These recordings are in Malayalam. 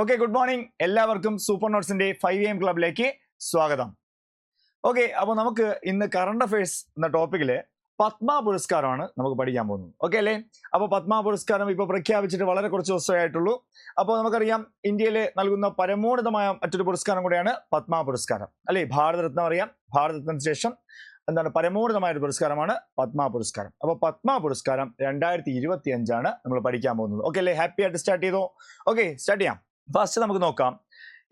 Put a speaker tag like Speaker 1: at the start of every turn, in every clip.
Speaker 1: ഓക്കെ ഗുഡ് മോർണിംഗ് എല്ലാവർക്കും സൂപ്പർ നോട്ട്സിന്റെ ഫൈവ് എം ക്ലബിലേക്ക് സ്വാഗതം. ഓക്കെ അപ്പോൾ നമുക്ക് ഇന്ന് കറണ്ട് അഫയേഴ്സ് എന്ന ടോപ്പിക്കിൽ പത്മ പുരസ്കാരമാണ് നമുക്ക് പഠിക്കാൻ പോകുന്നത്. ഓക്കെ അല്ലേ? അപ്പോൾ പത്മ പുരസ്കാരം ഇപ്പോൾ പ്രഖ്യാപിച്ചിട്ട് വളരെ കുറച്ച് ദിവസമായിട്ടുള്ളൂ അപ്പോൾ നമുക്കറിയാം ഇന്ത്യയിൽ നൽകുന്ന പരമോന്നതമായ മറ്റൊരു പുരസ്കാരം കൂടെയാണ് പത്മ പുരസ്കാരം. അല്ലേ? ഭാരതരത്നം അറിയാം. ഭാരതരത്നത്തിന് ശേഷം എന്താണ് പരമോന്നതമായ ഒരു പുരസ്കാരമാണ് പത്മ പുരസ്കാരം. അപ്പോൾ പത്മ പുരസ്കാരം രണ്ടായിരത്തി ഇരുപത്തി അഞ്ചാണ് നമ്മൾ പഠിക്കാൻ പോകുന്നത്. ഓക്കെ അല്ലേ? ഹാപ്പി ആയിട്ട് സ്റ്റാർട്ട് ചെയ്തോ? ഓക്കെ സ്റ്റാർട്ട് ചെയ്യാം. ഫസ്റ്റ് നമുക്ക് നോക്കാം.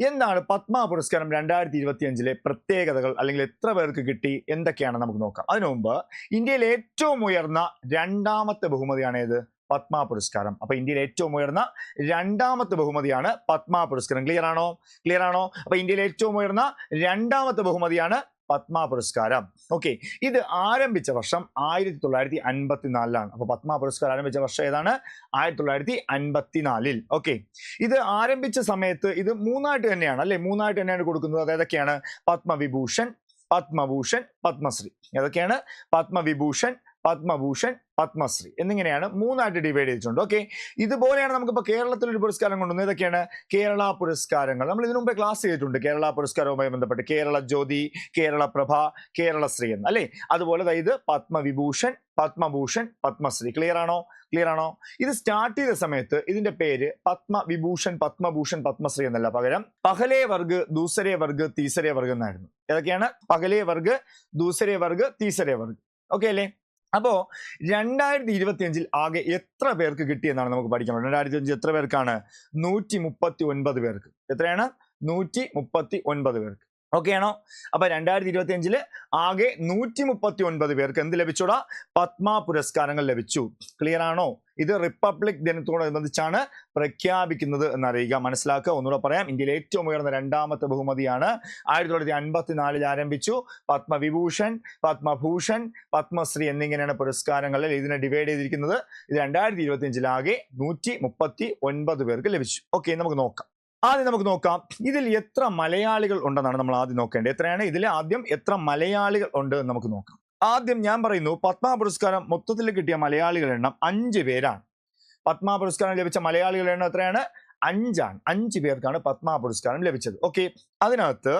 Speaker 1: എന്താണ് പത്മ പുരസ്കാരം രണ്ടായിരത്തി ഇരുപത്തി അഞ്ചിലെ പ്രത്യേകതകൾ അല്ലെങ്കിൽ എത്ര പേർക്ക് കിട്ടി എന്തൊക്കെയാണ് നമുക്ക് നോക്കാം. അതിനു മുമ്പ് ഇന്ത്യയിലെ ഏറ്റവും ഉയർന്ന രണ്ടാമത്തെ ബഹുമതിയാണ് ഏത്? പത്മ പുരസ്കാരം. അപ്പൊ ഇന്ത്യയിലെ ഏറ്റവും ഉയർന്ന രണ്ടാമത്തെ ബഹുമതിയാണ് പത്മ പുരസ്കാരം. ക്ലിയർ ആണോ? ക്ലിയർ ആണോ? അപ്പൊ ഇന്ത്യയിലെ ഏറ്റവും ഉയർന്ന രണ്ടാമത്തെ ബഹുമതിയാണ് പത്മ പുരസ്കാരം ഓക്കെ ഇത് ആരംഭിച്ച വർഷം ആയിരത്തി തൊള്ളായിരത്തി അൻപത്തിനാലിലാണ് അപ്പൊ പത്മ പുരസ്കാരം ആരംഭിച്ച വർഷം ഏതാണ്? ആയിരത്തി തൊള്ളായിരത്തി അൻപത്തിനാലിൽ ഓക്കെ ഇത് ആരംഭിച്ച സമയത്ത് ഇത് മൂന്നായിട്ട് തന്നെയാണ് അല്ലെ? മൂന്നായിട്ട് തന്നെയാണ് കൊടുക്കുന്നത്. അത് ഏതൊക്കെയാണ്? പത്മവിഭൂഷൺ പത്മഭൂഷൺ പത്മശ്രീ. ഏതൊക്കെയാണ്? പത്മവിഭൂഷൺ പത്മഭൂഷൺ പത്മശ്രീ എന്നിങ്ങനെയാണ് മൂന്നായിട്ട് ഡിവൈഡ് ചെയ്തിട്ടുണ്ട്. ഓക്കെ ഇതുപോലെയാണ് നമുക്കിപ്പോൾ കേരളത്തിൽ ഒരു പുരസ്കാരം കൊണ്ടുവന്നത്. ഇതൊക്കെയാണ് കേരള പുരസ്കാരങ്ങൾ. നമ്മൾ ഇതിനു മുമ്പേ ക്ലാസ് ചെയ്തിട്ടുണ്ട്. കേരള പുരസ്കാരവുമായി ബന്ധപ്പെട്ട് കേരള ജ്യോതി കേരള പ്രഭ കേരളശ്രീ എന്ന്. അല്ലേ? അതുപോലെ ഇത് പത്മവിഭൂഷൺ പത്മഭൂഷൺ പത്മശ്രീ. ക്ലിയർ ആണോ? ക്ലിയർ ആണോ? ഇത് സ്റ്റാർട്ട് ചെയ്ത സമയത്ത് ഇതിന്റെ പേര് പത്മവിഭൂഷൺ പത്മഭൂഷൺ പത്മശ്രീ എന്നല്ല പകരം പഹലേ വർഗ് ദൂസരേ വർഗ് തീസരേ വർഗ് എന്നായിരുന്നു. ഏതൊക്കെയാണ്? പഹലേ വർഗ് ദൂസരേ വർഗ് തീസരേ വർഗ്. ഓക്കെ അല്ലേ? അപ്പോ രണ്ടായിരത്തി ഇരുപത്തി അഞ്ചിൽ ആകെ എത്ര പേർക്ക് കിട്ടിയെന്നാണ് നമുക്ക് പഠിക്കാൻ പറ്റും രണ്ടായിരത്തി അഞ്ചിൽ എത്ര പേർക്കാണ്? നൂറ്റി മുപ്പത്തി ഒൻപത് പേർക്ക്. എത്രയാണ്? നൂറ്റി മുപ്പത്തി ഒൻപത് പേർക്ക്. ഓക്കെ ആണോ? അപ്പൊ രണ്ടായിരത്തി ഇരുപത്തി അഞ്ചിൽ ആകെ നൂറ്റി മുപ്പത്തി ഒൻപത് പേർക്ക് എന്ത് ലഭിച്ചോടാ? പത്മ പുരസ്കാരങ്ങൾ ലഭിച്ചു. ക്ലിയർ ആണോ? ഇത് റിപ്പബ്ലിക് ദിനത്തോടനുബന്ധിച്ചാണ് പ്രഖ്യാപിക്കുന്നത് എന്നറിയുക. മനസ്സിലാക്കുക. ഒന്നുകൂടെ പറയാം. ഇന്ത്യയിലെ ഏറ്റവും ഉയർന്ന രണ്ടാമത്തെ ബഹുമതിയാണ് ആയിരത്തി തൊള്ളായിരത്തി അൻപത്തിനാലിൽ ആരംഭിച്ചു. പത്മവിഭൂഷൺ പത്മഭൂഷൺ പത്മശ്രീ എന്നിങ്ങനെയാണ് പുരസ്കാരങ്ങളിൽ ഇതിനെ ഡിവൈഡ് ചെയ്തിരിക്കുന്നത്. ഇത് രണ്ടായിരത്തി ഇരുപത്തി അഞ്ചിലാകെ നൂറ്റി മുപ്പത്തി ഒൻപത് പേർക്ക് ലഭിച്ചു. ഓക്കെ നമുക്ക് നോക്കാം. ആദ്യം നമുക്ക് നോക്കാം. ഇതിൽ എത്ര മലയാളികൾ ഉണ്ടെന്നാണ് നമ്മൾ ആദ്യം നോക്കേണ്ടത്. എത്രയാണ്? ഇതിൽ ആദ്യം എത്ര മലയാളികൾ ഉണ്ട് എന്ന് നമുക്ക് നോക്കാം. ആദ്യം ഞാൻ പറയുന്നു പത്മ പുരസ്കാരം മൊത്തത്തിൽ കിട്ടിയ മലയാളികളുടെ എണ്ണം അഞ്ച് പേരാണ്. പത്മ പുരസ്കാരം ലഭിച്ച മലയാളികളുടെ എണ്ണം എത്രയാണ്? അഞ്ചാണ്. അഞ്ച് പേർക്കാണ് പത്മ പുരസ്കാരം ലഭിച്ചത്. ഓക്കെ അതിനകത്ത്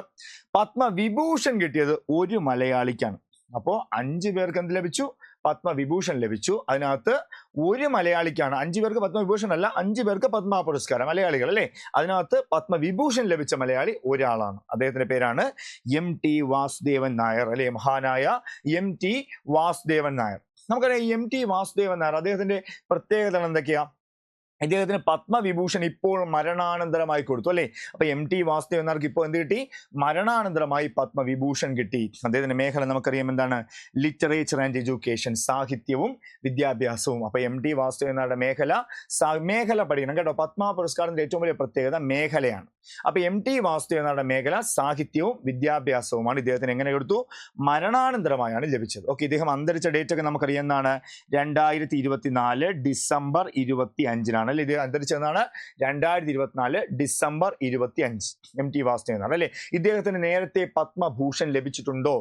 Speaker 1: പത്മവിഭൂഷൺ കിട്ടിയത് ഒരു മലയാളിക്കാണ്. അപ്പോൾ അഞ്ച് പേർക്ക് എന്ത് ലഭിച്ചു? പത്മവിഭൂഷൺ ലഭിച്ചു. അതിനകത്ത് ഒരു മലയാളിക്കാണ്. അഞ്ചു പേർക്ക് പത്മവിഭൂഷൺ അല്ല അഞ്ചു പേർക്ക് പത്മ പുരസ്കാരം മലയാളികൾ അല്ലേ? അതിനകത്ത് പത്മവിഭൂഷൺ ലഭിച്ച മലയാളി ഒരാളാണ്. അദ്ദേഹത്തിന്റെ പേരാണ് എം ടി വാസുദേവൻ നായർ അല്ലെ? മഹാനായ എം ടി വാസുദേവൻ നായർ. നമുക്കറിയാം എം ടി വാസുദേവൻ നായർ അദ്ദേഹത്തിന്റെ പ്രത്യേകത എന്തൊക്കെയാ? ഇദ്ദേഹത്തിന് പത്മവിഭൂഷൺ ഇപ്പോൾ മരണാനന്തരമായി കൊടുത്തു അല്ലേ? അപ്പൊ എം ടി വാസുദേവൻ നായർക്ക് ഇപ്പോൾ എന്ത് കിട്ടി? മരണാനന്തരമായി പത്മവിഭൂഷൺ കിട്ടി. അദ്ദേഹത്തിന്റെ മേഖല നമുക്കറിയാം എന്താണ്? ലിറ്ററേച്ചർ ആൻഡ് എഡ്യൂക്കേഷൻ സാഹിത്യവും വിദ്യാഭ്യാസവും. അപ്പൊ എം ടി വാസുദേവൻ നായരുടെ മേഖല? മേഖല പഠിക്കണം കേട്ടോ. പത്മ പുരസ്കാരത്തിന്റെ ഏറ്റവും വലിയ പ്രത്യേകത മേഖലയാണ്. അപ്പൊ എം ടി വാസുദേവൻ നായരുടെ മേഖല? സാഹിത്യവും വിദ്യാഭ്യാസവുമാണ്. ഇദ്ദേഹത്തിന് എങ്ങനെ കൊടുത്തു? മരണാനന്തരമായാണ് ലഭിച്ചത്. ഓക്കെ ഇദ്ദേഹം അന്തരിച്ച ഡേറ്റ് ഒക്കെ നമുക്കറിയാം എന്നാണ് രണ്ടായിരത്തി ഇരുപത്തിനാല് ഡിസംബർ ഇരുപത്തി അഞ്ചിനാണ് അല്ലെ ഇത് അന്തരിച്ചതെന്നാണ് രണ്ടായിരത്തി ഇരുപത്തിനാല് ഡിസംബർ ഇരുപത്തി അഞ്ച് എം ടി വാസുദേവൻ എന്നാണ് അല്ലെ? ഇദ്ദേഹത്തിന് നേരത്തെ പത്മഭൂഷൺ ലഭിച്ചിട്ടുണ്ടോ?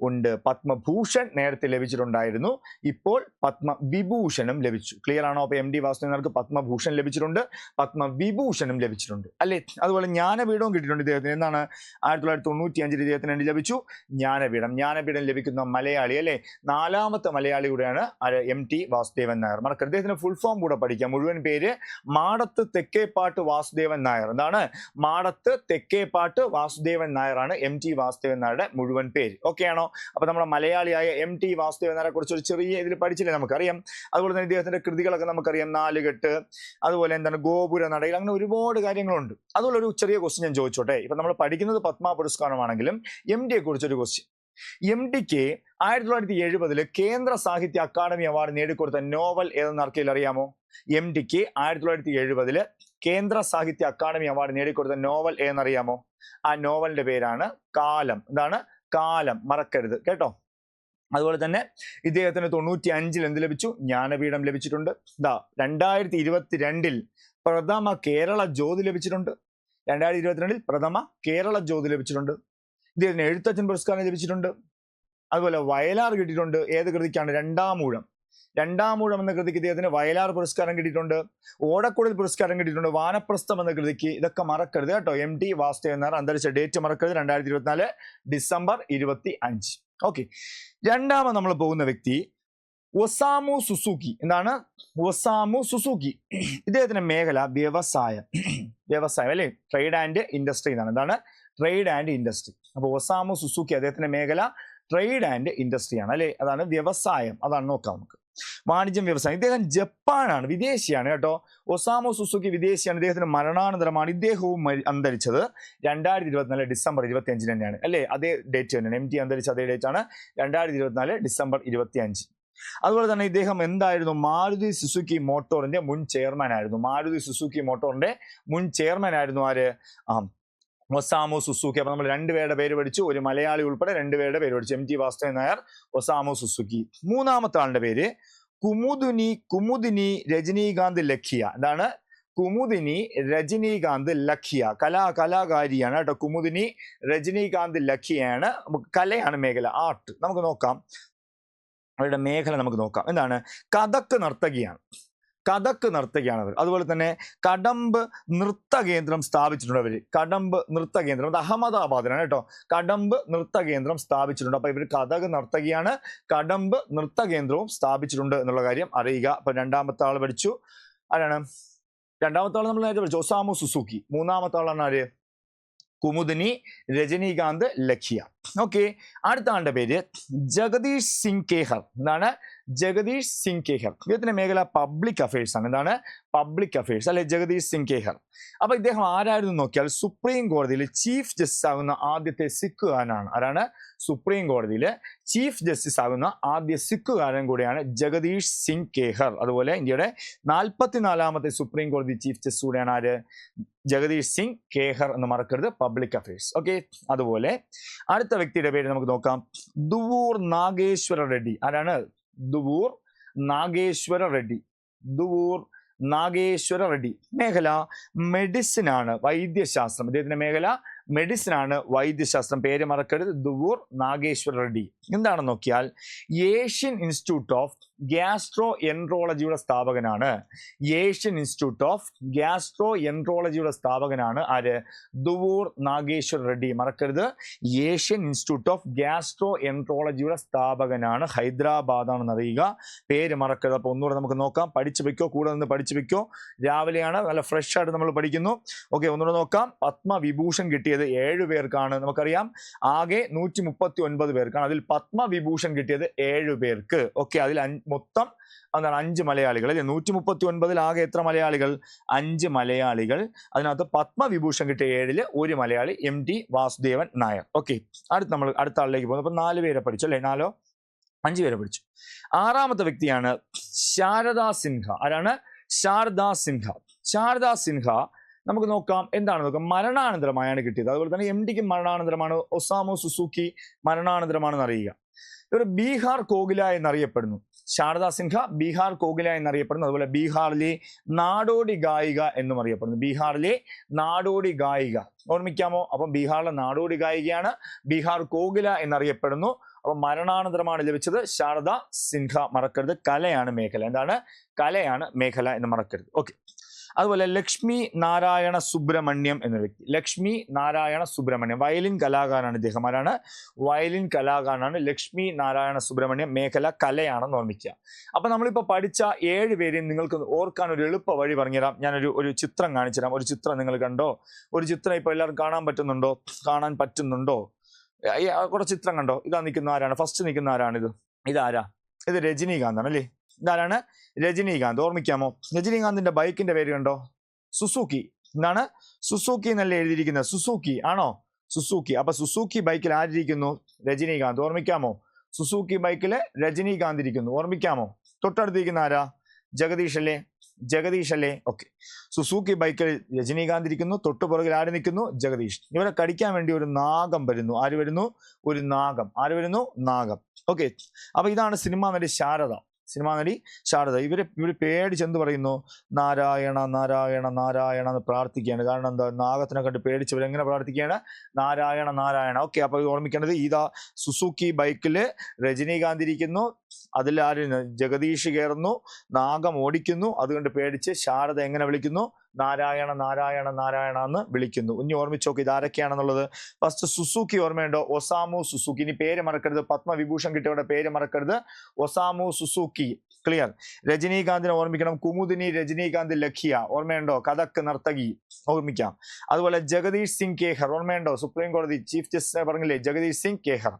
Speaker 1: ഉണ്ട്. പത്മഭൂഷൺ നേരത്തെ ലഭിച്ചിട്ടുണ്ടായിരുന്നു. ഇപ്പോൾ പത്മവിഭൂഷണും ലഭിച്ചു. ക്ലിയർ ആണോ? അപ്പോൾ എം ഡി വാസുദേവനർക്ക് പത്മഭൂഷൺ ലഭിച്ചിട്ടുണ്ട്. പത്മവിഭൂഷണും ലഭിച്ചിട്ടുണ്ട്. അല്ലേ? അതുപോലെ ജ്ഞാനപീഠവും കിട്ടിയിട്ടുണ്ട് ഇദ്ദേഹത്തിന്. എന്താണ്? ആയിരത്തി തൊള്ളായിരത്തി തൊണ്ണൂറ്റി അഞ്ചിൽ ഇദ്ദേഹത്തിന് എന്ത് ലഭിച്ചു. ജ്ഞാനപീഠം. ജ്ഞാനപീഠം ലഭിക്കുന്ന മലയാളി അല്ലെ? നാലാമത്തെ മലയാളി കൂടെയാണ് ആര്? M T Vasudevan Nair. മറക്കരുത്. ഇദ്ദേഹത്തിന് ഫുൾ ഫോം കൂടെ പഠിക്കാം. മുഴുവൻ പേര് മാടത്ത് തെക്കേപ്പാട്ട് വാസുദേവൻ നായർ. എന്താണ്? മാടത്ത് തെക്കേപ്പാട്ട് വാസുദേവൻ നായരാണ് എം ടി വാസുദേവൻ നായരുടെ മുഴുവൻ പേര്. ഓക്കെ ആണോ? അപ്പൊ നമ്മുടെ മലയാളിയായ എം ടി വാസുദേവനാരെ കുറിച്ച് ഒരു ചെറിയ ഇതിൽ പഠിച്ചില്ലേ നമുക്കറിയാം. അതുപോലെ തന്നെ ഇദ്ദേഹത്തിന്റെ കൃതികളൊക്കെ നമുക്കറിയാം നാലുകെട്ട്. അതുപോലെ എന്താണ് ഗോപുര നടയിൽ അങ്ങനെ ഒരുപാട് കാര്യങ്ങളുണ്ട്. അതുപോലെ ഒരു ചെറിയ ക്വസ്റ്റ്യൻ ഞാൻ ചോദിച്ചോട്ടെ. ഇപ്പൊ നമ്മൾ പഠിക്കുന്നത് പത്മ പുരസ്കാരമാണെങ്കിലും എം ഡിയെ കുറിച്ചൊരു ക്വസ്റ്റ്യൻ എം ഡിക്ക് ആയിരത്തി തൊള്ളായിരത്തി എഴുപതിൽ കേന്ദ്ര സാഹിത്യ അക്കാദമി അവാർഡ് നേടിക്കൊടുത്ത നോവൽ ഏതെന്ന് ആർക്കെങ്കിലും അറിയാമോ? എം ഡിക്ക് ആയിരത്തി തൊള്ളായിരത്തി എഴുപതിൽ കേന്ദ്ര സാഹിത്യ അക്കാദമി അവാർഡ് നേടിക്കൊടുത്ത നോവൽ ഏതെന്നറിയാമോ ആ നോവലിന്റെ പേരാണ് കാലം. എന്താണ്? കാലം മറക്കരുത്. കേട്ടോ? അതുപോലെ തന്നെ ഇദ്ദേഹത്തിന് തൊണ്ണൂറ്റി അഞ്ചിൽ എന്ത് ലഭിച്ചു? ജ്ഞാനപീഠം ലഭിച്ചിട്ടുണ്ട്. ഇതാ രണ്ടായിരത്തി ഇരുപത്തി രണ്ടിൽ പ്രഥമ കേരള ജ്യോതി ലഭിച്ചിട്ടുണ്ട്. രണ്ടായിരത്തി ഇരുപത്തിരണ്ടിൽ പ്രഥമ കേരള ജ്യോതി ലഭിച്ചിട്ടുണ്ട്. ഇദ്ദേഹത്തിന് എഴുത്തച്ഛൻ പുരസ്കാരം ലഭിച്ചിട്ടുണ്ട്. അതുപോലെ വയലാർ കിട്ടിയിട്ടുണ്ട്. ഏത് കൃതിക്കാണ്? രണ്ടാം ഊഴം രണ്ടാമൂഴം എന്ന കൃതിക്ക് ഇദ്ദേഹത്തിന് വയലാർ പുരസ്കാരം കിട്ടിയിട്ടുണ്ട് ഓടക്കുടൽ പുരസ്കാരം കിട്ടിയിട്ടുണ്ട് വാനപ്രസ്ഥം എന്ന കൃതിക്ക് ഇതൊക്കെ മറക്കരുത് കേട്ടോ. എം ടി വാസ്തു എന്നാർ അന്തരിച്ച ഡേറ്റ് മറക്കരുത് രണ്ടായിരത്തി ഇരുപത്തിനാല് ഡിസംബർ ഇരുപത്തി അഞ്ച് ഓക്കെ രണ്ടാമത് നമ്മൾ പോകുന്ന വ്യക്തി ഒസാമു സുസുക്കി എന്താണ്? ഒസാമു സുസുക്കി ഇദ്ദേഹത്തിന്റെ മേഖല വ്യവസായം. വ്യവസായം അല്ലെ? ട്രേഡ് ആൻഡ് ഇൻഡസ്ട്രി എന്നാണ്. എന്താണ്? ട്രേഡ് ആൻഡ് ഇൻഡസ്ട്രി അപ്പോൾ ഒസാമു സുസുക്കി അദ്ദേഹത്തിന്റെ മേഖല ട്രേഡ് ആൻഡ് ഇൻഡസ്ട്രിയാണ് അല്ലെ? അതാണ് വ്യവസായം. അതാണ് നോക്കാം നമുക്ക്. വാണിജ്യം വ്യവസായം. ഇദ്ദേഹം ജപ്പാനാണ് വിദേശിയാണ് കേട്ടോ. ഒസാമോ സുസുക്കി വിദേശിയാണ്. ഇദ്ദേഹത്തിന് മരണാനന്തരമാണ് ഇദ്ദേഹവും അന്തരിച്ചത് രണ്ടായിരത്തി ഇരുപത്തിനാല് ഡിസംബർ ഇരുപത്തി അഞ്ചിന് തന്നെയാണ്. അല്ലേ? അതേ ഡേറ്റ് തന്നെയാണ്. എം ടി അന്തരിച്ച അതേ ഡേറ്റ് ആണ് രണ്ടായിരത്തി ഇരുപത്തിനാല് ഡിസംബർ ഇരുപത്തി അഞ്ച് അതുപോലെ തന്നെ ഇദ്ദേഹം എന്തായിരുന്നു? മാരുതി സുസുക്കി മോട്ടോറിന്റെ മുൻ ചെയർമാൻ ആയിരുന്നു മാരുതി സുസുക്കി മോട്ടോറിന്റെ മുൻ ചെയർമാൻ ആയിരുന്നു ആര്? ആ ഒസാമു സുസുക്കി. അപ്പൊ നമ്മൾ രണ്ടുപേരുടെ പേര് പഠിച്ചു. ഒരു മലയാളി ഉൾപ്പെടെ രണ്ടുപേരുടെ പേര് പഠിച്ചു. M T Vasudevan Nair Osamu Suzuki. മൂന്നാമത്തെ ആളുടെ പേര് കുമുദിനി കുമുദിനി രജനീകാന്ത് ലഖിയ. എന്താണ്? കുമുദിനി രജനീകാന്ത് ലഖിയ. കലാ കലാകാരിയാണ് കേട്ടോ. കുമുദിനി രജനീകാന്ത് ലഖിയാണ് കലയാണ് മേഖല ആർട്ട്. നമുക്ക് നോക്കാം. അവരുടെ മേഖല നമുക്ക് നോക്കാം. എന്താണ്? കഥക്ക് നർത്തകിയാണ്. കഥക്ക് നർത്തകിയാണ് അവർ അതുപോലെ തന്നെ കടമ്പ് നൃത്ത കേന്ദ്രം സ്ഥാപിച്ചിട്ടുണ്ട് അവർ കടമ്പ് നൃത്ത കേന്ദ്രം. അത് അഹമ്മദാബാദിലാണ് കേട്ടോ. കടമ്പ് നൃത്ത കേന്ദ്രം സ്ഥാപിച്ചിട്ടുണ്ട്. അപ്പോൾ ഇവർ കഥക് നർത്തകിയാണ്. കടമ്പ് നൃത്ത കേന്ദ്രവും സ്ഥാപിച്ചിട്ടുണ്ട് എന്നുള്ള കാര്യം അറിയുക. അപ്പൊ രണ്ടാമത്തെ ആൾ പഠിച്ചു. ആരാണ്? രണ്ടാമത്തെ ആൾ നമ്മൾ നേരത്തെ പഠിച്ചു. Osamu Suzuki. മൂന്നാമത്തെ ആളാണ് ആര്? കുമുദിനി രജനീകാന്ത് ലഖിയ. ഓക്കെ അടുത്ത ആളുടെ പേര് ജഗദീഷ് സിംഗ് കേഹർ. എന്താണ്? ജഗദീഷ് സിംഗ് കേഹർ. ഇദ്ദേഹത്തിന്റെ മേഖല പബ്ലിക് അഫയേഴ്സ് ആണ്. എന്താണ്? പബ്ലിക് അഫയേഴ്സ് അല്ലെ? ജഗദീഷ് സിംഗ് കേഹർ. അപ്പൊ ഇദ്ദേഹം ആരായിരുന്നു നോക്കിയാൽ സുപ്രീം കോടതിയിൽ ചീഫ് ജസ്റ്റിസ് ആകുന്ന ആദ്യത്തെ സിഖുകാരനാണ് ആരാണ്? സുപ്രീം കോടതിയിൽ ചീഫ് ജസ്റ്റിസ് ആകുന്ന ആദ്യ സിഖുകാരൻ കൂടിയാണ് ജഗദീഷ് സിംഗ് കേഹർ. അതുപോലെ ഇന്ത്യയുടെ നാൽപ്പത്തിനാലാമത്തെ സുപ്രീം കോടതി ചീഫ് ജസ്റ്റിസ് കൂടിയാണ് ആര്? ജഗദീഷ് സിംഗ് കേഹർ എന്ന് മറക്കരുത്. പബ്ലിക് അഫയേഴ്സ് ഓക്കെ അതുപോലെ അടുത്ത വ്യക്തിയുടെ പേര് നമുക്ക് നോക്കാം. ദുവൂർ നാഗേശ്വര റെഡ്ഡി. ആരാണ്? ദുവൂർ നാഗേശ്വര റെഡ്ഡി. ദുവൂർ നാഗേശ്വര റെഡ്ഡി. മേഖല മെഡിസിൻ ആണ് വൈദ്യശാസ്ത്രം. അദ്ദേഹത്തിന്റെ മേഖല മെഡിസിൻ ആണ് വൈദ്യശാസ്ത്രം. പേര് മറക്കരുത്. ദുവൂർ നാഗേശ്വര റെഡ്ഡി. എന്താണെന്ന് നോക്കിയാൽ ഏഷ്യൻ ഇൻസ്റ്റിറ്റ്യൂട്ട് ഓഫ് ഗ്യാസ്ട്രോ എൻട്രോളജിയുടെ സ്ഥാപകനാണ്. ഏഷ്യൻ ഇൻസ്റ്റിറ്റ്യൂട്ട് ഓഫ് ഗ്യാസ്ട്രോ എൻട്രോളജിയുടെ സ്ഥാപകനാണ് ആര്? ദുവൂർ നാഗേശ്വർ റെഡ്ഡി. മറക്കരുത്. ഏഷ്യൻ ഇൻസ്റ്റിറ്റ്യൂട്ട് ഓഫ് ഗ്യാസ്ട്രോ എൻട്രോളജിയുടെ സ്ഥാപകനാണ് ഹൈദരാബാദ് ആണെന്ന് അറിയുക. പേര് മറക്കരുത്. അപ്പോൾ ഒന്നുകൂടെ നമുക്ക് നോക്കാം. പഠിച്ചു വെക്കോ. കൂടെ നിന്ന് പഠിച്ചു വെക്കോ. രാവിലെയാണ്. നല്ല ഫ്രഷ് ആയിട്ട് നമ്മൾ പഠിക്കുന്നു. ഓക്കെ ഒന്നുകൂടെ നോക്കാം. പത്മവിഭൂഷൺ കിട്ടിയത് ഏഴ് പേർക്കാണ്. നമുക്കറിയാം. ആകെ നൂറ്റി മുപ്പത്തി ഒൻപത് പേർക്കാണ്. അതിൽ പത്മവിഭൂഷൺ കിട്ടിയത് ഏഴു പേർക്ക്. ഓക്കെ അതിൽ മൊത്തം എന്താണ് അഞ്ച് മലയാളികൾ. അല്ലെ? നൂറ്റി മുപ്പത്തി ഒൻപതിൽ ആകെ എത്ര മലയാളികൾ? അഞ്ച് മലയാളികൾ. അതിനകത്ത് പത്മവിഭൂഷൺ കിട്ടിയ ഏഴിൽ ഒരു Malayali M T Vasudevan Nair. Okay അടുത്ത് നമ്മൾ അടുത്ത ആളിലേക്ക് പോകുന്നു. അപ്പൊ നാല് പേരെ പഠിച്ചു അല്ലെ? നാലോ? അഞ്ചു പേരെ പഠിച്ചു. ആറാമത്തെ വ്യക്തിയാണ് ശാരദാ സിൻഹ. ആരാണ്? ശാരദാ സിൻഹ. ശാരദാ സിൻഹ നമുക്ക് നോക്കാം എന്താണ് നോക്കാം. മരണാനന്തരമായാണ് കിട്ടിയത്. അതുപോലെ തന്നെ എം ഡിക്ക് മരണാനന്തരമാണ്. ഒസാമോ സുസുക്കി മരണാനന്തരമാണെന്ന് അറിയുക. ഇവർ ബീഹാർ കോകില എന്നറിയപ്പെടുന്നു. ശാരദാ സിൻഹ ബീഹാർ കോകില എന്നറിയപ്പെടുന്നു. അതുപോലെ ബീഹാറിലെ നാടോടി ഗായിക എന്നും അറിയപ്പെടുന്നു. ബീഹാറിലെ നാടോടി ഗായിക. ഓർമ്മിക്കാമോ? അപ്പം ബീഹാറിലെ നാടോടി ഗായികയാണ് ബീഹാർ കോകില എന്നറിയപ്പെടുന്നു. അപ്പൊ മരണാനന്തരമാണ് ലഭിച്ചത് ശാരദ സിൻഹ. മറക്കരുത്. കലയാണ് മേഖല. എന്താണ്? കലയാണ് മേഖല എന്ന് മറക്കരുത്. ഓക്കെ അതുപോലെ ലക്ഷ്മി നാരായണ സുബ്രഹ്മണ്യം എന്ന വ്യക്തി. ലക്ഷ്മി നാരായണ സുബ്രഹ്മണ്യം. വയലിൻ കലാകാരനാണ് ഇദ്ദേഹം. ആരാണ്? വയലിൻ കലാകാരനാണ് ലക്ഷ്മി നാരായണ സുബ്രഹ്മണ്യം മേഖല കലയാണെന്ന് ഓർമ്മിക്കുക. അപ്പൊ നമ്മളിപ്പോ പഠിച്ച ഏഴ് പേരെയും നിങ്ങൾക്ക് ഓർക്കാൻ ഒരു എളുപ്പ വഴി പറഞ്ഞുതരാം. ഞാനൊരു ഒരു ചിത്രം കാണിച്ചുതരാം. ഒരു ചിത്രം നിങ്ങൾ കണ്ടോ? ഒരു ചിത്രം ഇപ്പൊ എല്ലാവരും കാണാൻ പറ്റുന്നുണ്ടോ? കാണാൻ പറ്റുന്നുണ്ടോ? കുറച്ച് ചിത്രം കണ്ടോ? ഇതാ നിൽക്കുന്ന ആരാണ്? ഫസ്റ്റ് നിൽക്കുന്ന ആരാണിത്? ഇതാരാ? ഇത് രജനീകാന്താണ് അല്ലേ? ഇതാരാണ്? രജനീകാന്ത്. ഓർമ്മിക്കാമോ? രജനീകാന്തിന്റെ ബൈക്കിന്റെ പേര് കണ്ടോ? സുസൂക്കി. എന്താണ് സുസൂക്കി എന്നല്ല എഴുതിയിരിക്കുന്നത്? സുസൂക്കി. ആണോ? സുസൂക്കി. അപ്പൊ സുസൂക്കി ബൈക്കിൽ ആരിയിരിക്കുന്നു രജനീകാന്ത്. ഓർമ്മിക്കാമോ? സുസൂക്കി ബൈക്കിൽ രജനീകാന്ത് ഇരിക്കുന്നു. ഓർമ്മിക്കാമോ? തൊട്ടടുത്തിരിക്കുന്ന ആരാ? ജഗദീഷ് അല്ലേ ജഗദീഷ് അല്ലേ ഓക്കെ. സുസൂക്കി ബൈക്കിൽ രജനീകാന്ത് ഇരിക്കുന്നു. തൊട്ടു പുറകിൽ ആര് നിൽക്കുന്നു? ജഗദീഷ്. ഇവരെ കടിക്കാൻ വേണ്ടി ഒരു നാഗം വരുന്നു. ആര് വരുന്നു? ഒരു നാഗം. ആര് വരുന്നു? നാഗം. ഓക്കെ. അപ്പൊ ഇതാണ് സിനിമ നടി ശാരദ. സിനിമാ നടി ശാരദ. ഇവർ പേടിച്ച് എന്ത് പറയുന്നു നാരായണ നാരായണ നാരായണ എന്ന് പ്രാർത്ഥിക്കുകയാണ്. കാരണം എന്താ നാഗത്തിനെ കണ്ട് പേടിച്ച് ഇവരെങ്ങനെ പ്രാർത്ഥിക്കുകയാണ്? നാരായണ നാരായണ ഓക്കെ അപ്പൊ ഇത് ഓർമ്മിക്കേണ്ടത് ഇതാ സുസുക്കി ബൈക്കിൽ രജനീകാന്ത് ഇരിക്കുന്നു. അതിൽ ആര് ജഗദീഷ് കയറുന്നു നാഗം ഓടിക്കുന്നു. അതുകൊണ്ട് പേടിച്ച് ശാരദ എങ്ങനെ വിളിക്കുന്നു? നാരായണ നാരായണ നാരായണ എന്ന് വിളിക്കുന്നു. ഇനി ഓർമ്മിച്ചോക്ക് ഇതാരൊക്കെയാണെന്നുള്ളത്? ഫസ്റ്റ് സുസുക്കി ഓർമ്മയുണ്ടോ? ഒസാമു സുസുക്കി ഇനി പേര് മറക്കരുത്. പത്മവിഭൂഷൺ കിട്ടിയവരുടെ പേര് മറക്കരുത്. ഒസാമു സുസുക്കി ക്ലിയർ രജനീകാന്തിനെ ഓർമ്മിക്കണം. കുമുദിനി രജനീകാന്ത് ലഖിയ. ഓർമ്മയുണ്ടോ? കഥക് നർത്തകി. ഓർമ്മിക്കാം. അതുപോലെ ജഗദീഷ് സിംഗ് കേഹർ. ഓർമ്മയുണ്ടോ? സുപ്രീം കോടതി ചീഫ് ജസ്റ്റിസിനെ പറഞ്ഞില്ലേ? ജഗദീഷ് സിംഗ് കേഹർ.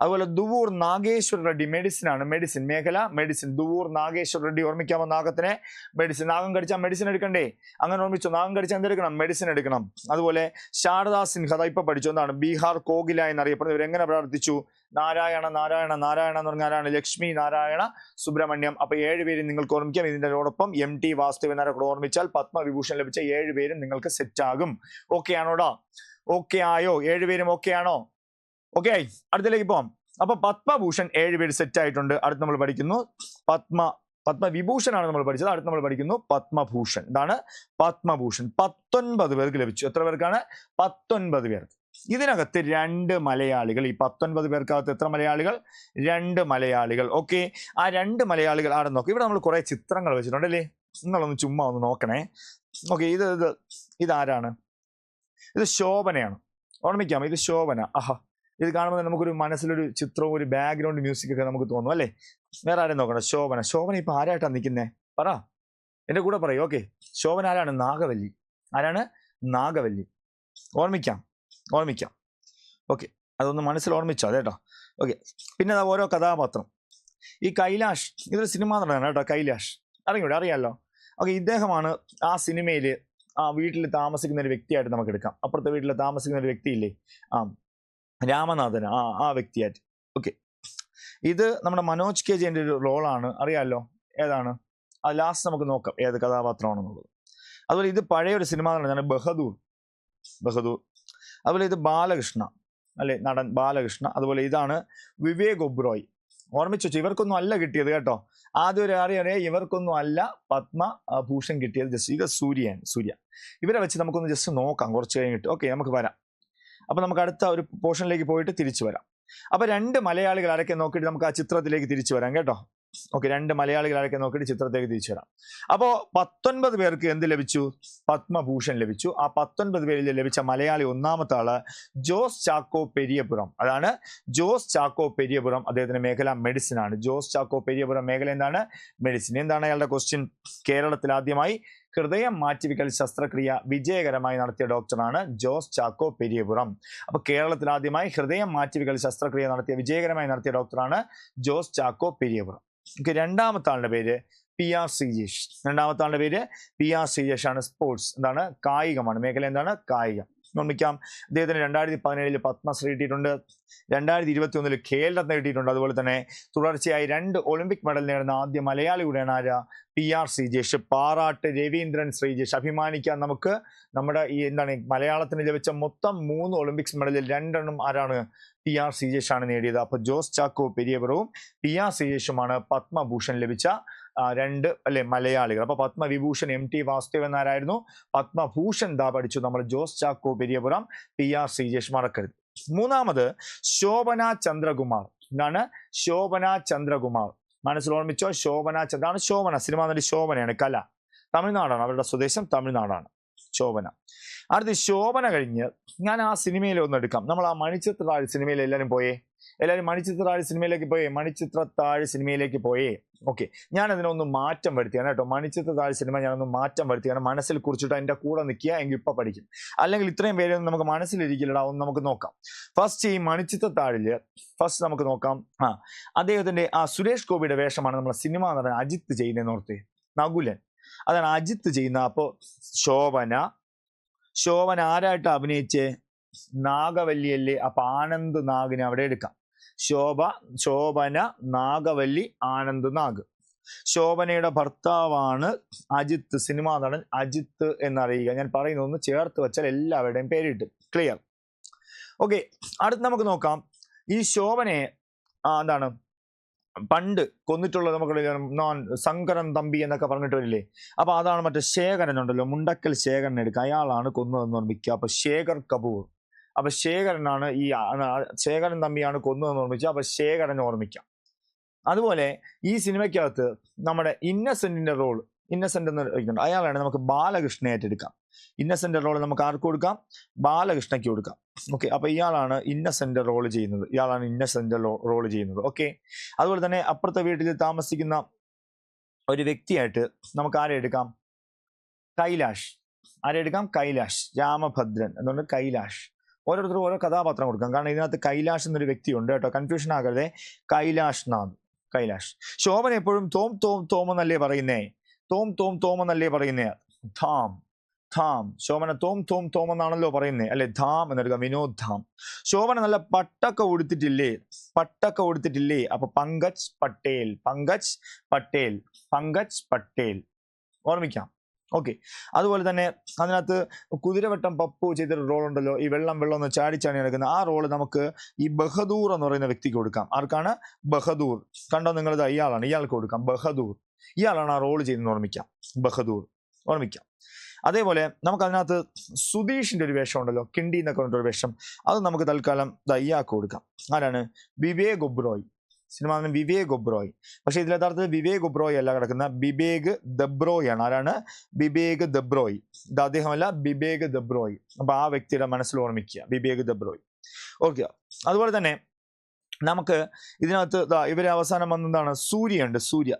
Speaker 1: അതുപോലെ ദുവൂർ നാഗേശ്വർ റെഡ്ഡി മെഡിസിൻ ആണ്. മെഡിസിൻ മേഖല മെഡിസിൻ ദുവൂർ നാഗേശ്വർ റെഡ്ഡി ഓർമ്മിക്കാമോ നാഗത്തിനെ? മെഡിസിൻ നാഗം കടിച്ചാൽ മെഡിസിൻ എടുക്കണ്ടേ? അങ്ങനെ ഓർമ്മിച്ചു? നാഗം കടിച്ചാൽ എന്തെടുക്കണം മെഡിസിൻ എടുക്കണം. അതുപോലെ ശാരദാ സിൻഹ അതാ ഇപ്പൊ പഠിച്ചു? എന്താണ്? ബീഹാർ കോകില എന്നറിയപ്പെടുന്നത് ഇവർ എങ്ങനെ പ്രാർത്ഥിച്ചു? നാരായണ നാരായണ നാരായണ എന്ന് പറഞ്ഞാൽ ആരാണ്? ലക്ഷ്മി നാരായണ സുബ്രഹ്മണ്യം. അപ്പൊ ഏഴുപേരും നിങ്ങൾക്ക് ഓർമ്മിക്കാം. ഇതിന്റെയോടൊപ്പം എം ടി വാസുദേവനാരെ കൂടെ ഓർമ്മിച്ചാൽ പത്മവിഭൂഷൺ ലഭിച്ച ഏഴുപേരും നിങ്ങൾക്ക് സെറ്റ് ആകും. ഓക്കെ ആണോടാ? ഓക്കെ ആയോ? ഏഴുപേരും ഓക്കെ ആണോ? ഓക്കെ അടുത്തിലേക്ക് പോവാം. അപ്പൊ പത്മഭൂഷൺ ഏഴ് പേര് സെറ്റ് ആയിട്ടുണ്ട്. അടുത്ത് നമ്മൾ പഠിക്കുന്നു. പത്മ പത്മവിഭൂഷണാണ് നമ്മൾ പഠിച്ചത്. അടുത്ത് നമ്മൾ പഠിക്കുന്നു പത്മഭൂഷൺ. ഇതാണ് പത്മഭൂഷൺ. പത്തൊൻപത് പേർക്ക് ലഭിച്ചു. എത്ര പേർക്കാണ്? പത്തൊൻപത് പേർക്ക്. ഇതിനകത്ത് രണ്ട് മലയാളികൾ ഈ പത്തൊൻപത് പേർക്കകത്ത് എത്ര മലയാളികൾ? രണ്ട് മലയാളികൾ. ഓക്കെ ആ രണ്ട് മലയാളികൾ ആടെ നോക്കാം. ഇവിടെ നമ്മൾ കുറെ ചിത്രങ്ങൾ വെച്ചിട്ടുണ്ട് അല്ലേ നിങ്ങളൊന്ന് ചുമ്മാ ഒന്ന് നോക്കണേ. ഓക്കെ ഇത് ഇത് ഇതാരാണ് ഇത് ശോഭനയാണ്. ഓർമ്മിക്കാം ഇത് ശോഭന. ആഹാ. ഇത് കാണുമ്പോൾ നമുക്കൊരു മനസ്സിലൊരു ചിത്രവും ഒരു ബാക്ക്ഗ്രൗണ്ട് മ്യൂസിക് ഒക്കെ നമുക്ക് തോന്നും അല്ലേ? വേറെ ആരെയും നോക്കണം ശോഭന. ശോഭന ഇപ്പം ആരായിട്ടാണ് നിൽക്കുന്നേ? പറ. എന്റെ കൂടെ പറയൂ. ഓക്കെ. ശോഭന ആരാണ്? നാഗവല്ലി. ആരാണ്? നാഗവല്ലി. ഓർമ്മിക്കാം. ഓർമ്മിക്കാം. ഓക്കെ. അതൊന്ന് മനസ്സിൽ ഓർമ്മിച്ചോ അതേട്ടോ ഓക്കെ. പിന്നെ അതാ ഓരോ കഥാപാത്രം. ഈ കൈലാഷ് ഇതൊരു സിനിമ നടനാണ് കേട്ടോ കൈലാഷ്. അറിയൂടെ അറിയാലോ? ഓക്കെ ഇദ്ദേഹമാണ് ആ സിനിമയിൽ ആ വീട്ടിൽ താമസിക്കുന്ന ഒരു വ്യക്തിയായിട്ട് നമുക്ക് എടുക്കാം അപ്പുറത്തെ വീട്ടിൽ താമസിക്കുന്ന ഒരു വ്യക്തിയില്ലേ? ആ. രാമനാഥൻ ആ ആ വ്യക്തിയായിട്ട്. ഓക്കെ. ഇത് നമ്മുടെ മനോജ് കെ ജെന്റെ ഒരു റോളാണ്. അറിയാമല്ലോ ഏതാണ്? അത് ലാസ്റ്റ് നമുക്ക് നോക്കാം. ഏത് കഥാപാത്രമാണെന്നുള്ളത്. അതുപോലെ ഇത് പഴയ ഒരു സിനിമ നടനാണ് ബഹദൂർ. ബഹദൂർ. അതുപോലെ ഇത് ബാലകൃഷ്ണ. അല്ലെ? നടൻ ബാലകൃഷ്ണ. അതുപോലെ ഇതാണ് വിവേക് ഒബ്രോയ് ഓർമ്മിച്ചു വെച്ചു ഇവർക്കൊന്നും അല്ല കിട്ടിയത് കേട്ടോ. ആദ്യം ഒരു അറിയാം ഇവർക്കൊന്നും അല്ല പത്മ ഭൂഷൺ കിട്ടിയത് ജസ്റ്റ് ഇത് സൂര്യൻ സൂര്യ. ഇവരെ വെച്ച് നമുക്കൊന്ന് ജസ്റ്റ് നോക്കാം. കുറച്ച് കഴിഞ്ഞിട്ട്. ഓക്കെ നമുക്ക് വരാം. അപ്പൊ നമുക്ക് അടുത്ത ഒരു പോർഷനിലേക്ക് പോയിട്ട് തിരിച്ചു വരാം. അപ്പോൾ രണ്ട് മലയാളികൾ ആരൊക്കെ നോക്കിയിട്ട് നമുക്ക് ആ ചിത്രത്തിലേക്ക് തിരിച്ചു വരാം കേട്ടോ. ഓക്കെ രണ്ട് മലയാളികൾ ആരൊക്കെ നോക്കിയിട്ട് ചിത്രത്തിലേക്ക് തിരിച്ചു വരാം. അപ്പോൾ പത്തൊൻപത് പേർക്ക് എന്ത് ലഭിച്ചു? പത്മഭൂഷൺ ലഭിച്ചു. ആ പത്തൊൻപത് പേരിൽ ലഭിച്ച മലയാളി ഒന്നാമത്തെ ആൾ ജോസ് ചാക്കോ പെരിയപുരം. അതാണ് ജോസ് ചാക്കോ പെരിയപുരം അദ്ദേഹത്തിന്റെ മേഖല മെഡിസിൻ ആണ്. ജോസ് ചാക്കോ പെരിയപുരം മേഖല എന്താണ്? മെഡിസിൻ എന്താണ് അയാളുടെ ക്വസ്റ്റ്യൻ കേരളത്തിൽ ആദ്യമായി ഹൃദയം മാറ്റിവെക്കൽ ശസ്ത്രക്രിയ വിജയകരമായി നടത്തിയ ഡോക്ടറാണ് ജോസ് ചാക്കോ പെരിയപുരം അപ്പൊ കേരളത്തിൽ ആദ്യമായി ഹൃദയം മാറ്റിവെക്കൽ ശസ്ത്രക്രിയ നടത്തിയ വിജയകരമായി നടത്തിയ ഡോക്ടറാണ് ജോസ് ചാക്കോ പെരിയപുരം ഓക്കെ രണ്ടാമത്തെ ആളുടെ പേര് പി ആർ സിജേഷ് രണ്ടാമത്തെ ആളുടെ പേര് പി ആർ സിജേഷ് ആണ് സ്പോർട്സ്. എന്താണ്? കായികമാണ്. മേഖല എന്താണ്? കായികം. ഓർമ്മിക്കാം അദ്ദേഹത്തിന് രണ്ടായിരത്തി പതിനേഴിൽ പത്മശ്രീ കിട്ടിയിട്ടുണ്ട്. രണ്ടായിരത്തി ഇരുപത്തി ഒന്നിൽ ഖേൽരത്ന കിട്ടിയിട്ടുണ്ട്. അതുപോലെ തന്നെ തുടർച്ചയായി രണ്ട് ഒളിമ്പിക് മെഡൽ നേടുന്ന ആദ്യ മലയാളി കൂടെയാണ് ആര? P R Sreejesh. Parattu Raveendran Sreejesh. അഭിമാനിക്കാൻ നമുക്ക്. നമ്മുടെ ഈ എന്താണ് മലയാളത്തിന് ലഭിച്ച മൊത്തം മൂന്ന് ഒളിമ്പിക്സ് മെഡലിൽ രണ്ടെണ്ണം ആരാണ്? പി ആർ ശ്രീജേഷാണ് നേടിയത്. അപ്പോൾ ജോസ് ചാക്കോ പെരിയവറും പി ആർ ശ്രീജേഷുമാണ് പത്മഭൂഷൺ ലഭിച്ച രണ്ട് അല്ലെ മലയാളികൾ. അപ്പൊ പത്മവിഭൂഷൺ എം ടി വാസുദേവൻ നായരായിരുന്നു. പത്മഭൂഷൺ ദാ പഠിച്ചു നമ്മൾ ജോസ് ചാക്കോ പെരിയപുരം പി ആർ ശ്രീജേഷ് മറക്കരുത് മൂന്നാമത് ശോഭന ചന്ദ്രകുമാർ. എന്താണ്? ശോഭന ചന്ദ്രകുമാർ. മനസ്സിൽ ഓർമ്മിച്ചോ ശോഭന ചന്ദ്രാണ് ശോഭന. സിനിമ നടി ശോഭനയാണ് കല. തമിഴ്നാടാണ് അവരുടെ സ്വദേശം തമിഴ്നാടാണ് ശോഭന. അടുത്ത് ശോഭന കഴിഞ്ഞ് ഞാൻ ആ സിനിമയിൽ ഒന്ന് എടുക്കാം. നമ്മൾ ആ മണിച്ചിത്രത്താഴ് സിനിമയിൽ എല്ലാവരും പോയേ? എല്ലാവരും മണിച്ചിത്രത്താഴ് സിനിമയിലേക്ക് പോയേ? മണിച്ചിത്രത്താഴ് സിനിമയിലേക്ക് പോയേ? ഓക്കെ ഞാൻ അതിനൊന്ന് മാറ്റം വരുത്തിയാണ് കേട്ടോ. മണിച്ചിത്രത്താഴ് സിനിമ ഞാനൊന്ന് മാറ്റം വരുത്തിയാണ്. മനസ്സിൽ കുറിച്ചിട്ട് എന്റെ കൂടെ നിൽക്കുക എങ്കിൽ ഇപ്പം പഠിക്കും. അല്ലെങ്കിൽ ഇത്രയും പേരൊന്നും നമുക്ക് മനസ്സിലിരിക്കില്ലടാ ഒന്ന് നമുക്ക് നോക്കാം. ഫസ്റ്റ് ഈ മണിച്ചിത്രത്താഴിൽ ഫസ്റ്റ് നമുക്ക് നോക്കാം. ആ അദ്ദേഹത്തിന്റെ ആ സുരേഷ് ഗോപിയുടെ വേഷമാണ് നമ്മുടെ സിനിമ എന്ന് നടൻ അജിത്ത് ചെയ്യുന്നതെന്ന് ഓർത്ത്. നകുലൻ. അതാണ് അജിത്ത് ചെയ്യുന്ന അപ്പോൾ ശോഭന. ശോഭന ആരായിട്ട് അഭിനയിച്ച്? നാഗവല്ലിയല്ലേ? അപ്പൊ ആനന്ദ് നാഗിനെ അവിടെ എടുക്കാം. ശോഭ ശോഭന നാഗവല്ലി ആനന്ദ് നാഗ്. ശോഭനയുടെ ഭർത്താവാണ് അജിത്ത്. സിനിമാ നടൻ അജിത്ത് എന്നറിയുക. ഞാൻ പറയുന്ന ഒന്ന് ചേർത്ത് വെച്ചാൽ എല്ലാവരുടെയും പേരിട്ട്. ക്ലിയർ ഓക്കെ അടുത്ത് നമുക്ക് നോക്കാം. ഈ ശോഭനയെ എന്താണ്? പണ്ട് കൊന്നിട്ടുള്ള നമുക്ക് നോൺ ശങ്കരൻ തമ്പി എന്നൊക്കെ പറഞ്ഞിട്ട് വരില്ലേ അപ്പൊ അതാണ് മറ്റേ ശേഖരൻ ഉണ്ടല്ലോ. മുണ്ടക്കൽ ശേഖരൻ എടുക്കുക. അയാളാണ് കൊന്നതെന്ന് ഓർമ്മിക്കുക. അപ്പൊ ശേഖർ കപൂർ. അപ്പൊ ശേഖരനാണ് ഈ ശേഖരൻ തമ്പിയാണ് കൊന്നതെന്ന് ഓർമ്മിക്കുക അപ്പൊ ശേഖരൻ ഓർമ്മിക്കാം. അതുപോലെ ഈ സിനിമയ്ക്കകത്ത് നമ്മുടെ ഇന്നസെന്റിന്റെ റോൾ ഇന്നസെന്റ് എന്ന് ഇരിക്കുന്നുണ്ട് അയാളാണ് നമുക്ക് ബാലകൃഷ്ണനെ ഏറ്റെടുക്കാം. ഇന്നസെന്റ് റോൾ നമുക്ക് ആർക്ക് കൊടുക്കാം? ബാലകൃഷ്ണയ്ക്ക് കൊടുക്കാം. ഓക്കെ അപ്പൊ ഇയാളാണ് ഇന്നസെന്റ് റോൾ ചെയ്യുന്നത്. ഇയാളാണ് ഇന്നസെന്റ് റോൾ ചെയ്യുന്നത്. ഓക്കെ അതുപോലെ തന്നെ അപ്പുറത്തെ വീട്ടിൽ താമസിക്കുന്ന ഒരു വ്യക്തിയായിട്ട് നമുക്ക് ആരെ എടുക്കാം? കൈലാഷ്. ആരെ എടുക്കാം? കൈലാഷ്. രാമഭദ്രൻ എന്നുകൊണ്ട് കൈലാഷ്. ഓരോരുത്തർക്കും ഓരോ കഥാപാത്രം കൊടുക്കാം. കാരണം ഇതിനകത്ത് കൈലാഷ് എന്നൊരു വ്യക്തിയുണ്ട് കേട്ടോ. കൺഫ്യൂഷൻ ആകരുതേ. കൈലാഷ് നാഥ്. കൈലാഷ്. ശോഭൻ എപ്പോഴും തോം തോം തോം എന്നല്ലേ പറയുന്നേ? തോം തോം തോം എന്നല്ലേ പറയുന്നേ? ധാം. ധാം. ശോഭന തോം തോം തോം എന്നാണല്ലോ പറയുന്നേ. അല്ലെ? ധാം എന്നെടുക്കാം വിനോദ് ധാം. ശോഭന നല്ല പട്ടൊക്കെ ഉടുത്തിട്ടില്ലേ? പട്ടൊക്കെ ഉടുത്തിട്ടില്ലേ? അപ്പൊ പങ്കജ് പട്ടേൽ. പങ്കജ് പട്ടേൽ. പങ്കജ് പട്ടേൽ. ഓർമ്മിക്കാം. ഓക്കെ അതുപോലെ തന്നെ അതിനകത്ത് കുതിരവട്ടം പപ്പു ചെയ്തൊരു റോൾ ഉണ്ടല്ലോ. ഈ വെള്ളം വെള്ളം ഒന്ന് ചാടിച്ചാടി നടക്കുന്ന ആ റോൾ നമുക്ക് ഈ ബഹദൂർ എന്ന് പറയുന്ന വ്യക്തിക്ക് കൊടുക്കാം. ആർക്കാണ്? ബഹദൂർ. കണ്ടോ നിങ്ങളിത് ഇയാളാണ്. ഇയാൾക്ക് കൊടുക്കാം. ബഹദൂർ. ഇയാളാണ് ആ റോൾ ചെയ്തെന്ന് ഓർമ്മിക്കാം. ബഹദൂർ. ഓർമ്മിക്കാം. അതേപോലെ നമുക്ക് അതിനകത്ത് സുധീഷിന്റെ ഒരു വേഷം ഉണ്ടല്ലോ. കിണ്ടി എന്നൊക്കെ പറഞ്ഞിട്ടൊരു വേഷം. അത് നമുക്ക് തൽക്കാലം ദയ്യാക്ക് കൊടുക്കാം. ആരാണ്? വിവേക് ഒബ്രോയ് സിനിമ നടൻ വിവേക് ഒബ്രോയ് പക്ഷേ ഇതിൽ യഥാർത്ഥത്തിൽ വിവേക് ഒബ്രോയ് അല്ല കിടക്കുന്ന ബിബേഗ് ദബ്രോയ് ആണ്. ആരാണ്? ബിബേഗ് ദബ്രോയ്. ഇത് അദ്ദേഹമല്ല ബിബേഗ് ദബ്രോയ്. അപ്പൊ ആ വ്യക്തിയുടെ മനസ്സിൽ ഓർമ്മിക്കുക. ബിബേഗ് ദബ്രോയ്. ഓക്കെ അതുപോലെ തന്നെ നമുക്ക് ഇതിനകത്ത് ദാ ഇവരെ അവസാനം വന്നതാണ് സൂര്യയുണ്ട്. സൂര്യ.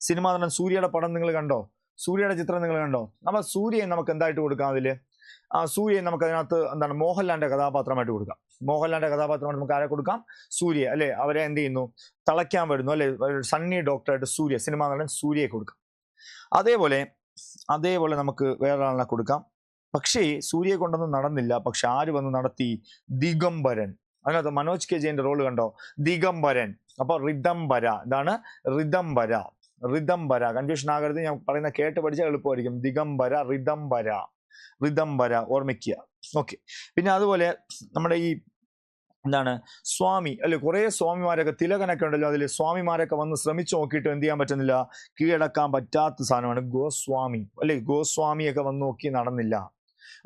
Speaker 1: സിനിമ നടൻ സൂര്യയുടെ പടം നിങ്ങൾ കണ്ടോ? സൂര്യയുടെ ചിത്രം നിങ്ങൾ കണ്ടോ? നമ്മൾ സൂര്യയെ നമുക്ക് എന്തായിട്ട് കൊടുക്കാം അതിൽ? ആ സൂര്യയെ നമുക്ക് അതിനകത്ത് എന്താണ്? മോഹൻലാലിന്റെ കഥാപാത്രമായിട്ട് കൊടുക്കാം. മോഹൻലാലിന്റെ കഥാപാത്രമാണ് നമുക്ക് ആരെ കൊടുക്കാം? സൂര്യ അല്ലെ? അവരെ എന്ത് ചെയ്യുന്നു? തളയ്ക്കാൻ വരുന്നു അല്ലെ? സണ്ണി ഡോക്ടറായിട്ട് സൂര്യ സിനിമാ നടൻ സൂര്യയെ കൊടുക്കാം. അതേപോലെ അതേപോലെ നമുക്ക് വേറൊരാളിനെ കൊടുക്കാം. പക്ഷേ സൂര്യയെ കൊണ്ടൊന്നും നടന്നില്ല. പക്ഷെ ആര് വന്ന് നടത്തി? ദിഗംബരൻ. അതിനകത്ത് മനോജ് കെ ജയന്റെ റോൾ കണ്ടോ? ദിഗംബരൻ. അപ്പൊ റിദംബര. ഇതാണ് റിദംബര. റിദംബര. കൺഫ്യൂഷൻ ആകരുത്. ഞാൻ പറയുന്ന കേട്ട് പഠിച്ചാൽ എളുപ്പമായിരിക്കും. ദിഗംബര റിദംബര. റിദംബര. ഓർമ്മിക്കുക. ഓക്കെ. പിന്നെ അതുപോലെ നമ്മുടെ ഈ എന്താണ്? സ്വാമി. അല്ലെ കുറെ സ്വാമിമാരൊക്കെ തിലകനൊക്കെ ഉണ്ടല്ലോ. അതിൽ സ്വാമിമാരൊക്കെ വന്ന് ശ്രമിച്ചു നോക്കിയിട്ട് എന്ത് ചെയ്യാൻ പറ്റുന്നില്ല? കീഴടക്കാൻ പറ്റാത്ത സാധനമാണ് ഗോസ്വാമി. അല്ലെ ഗോസ്വാമിയൊക്കെ വന്ന് നോക്കി നടന്നില്ല.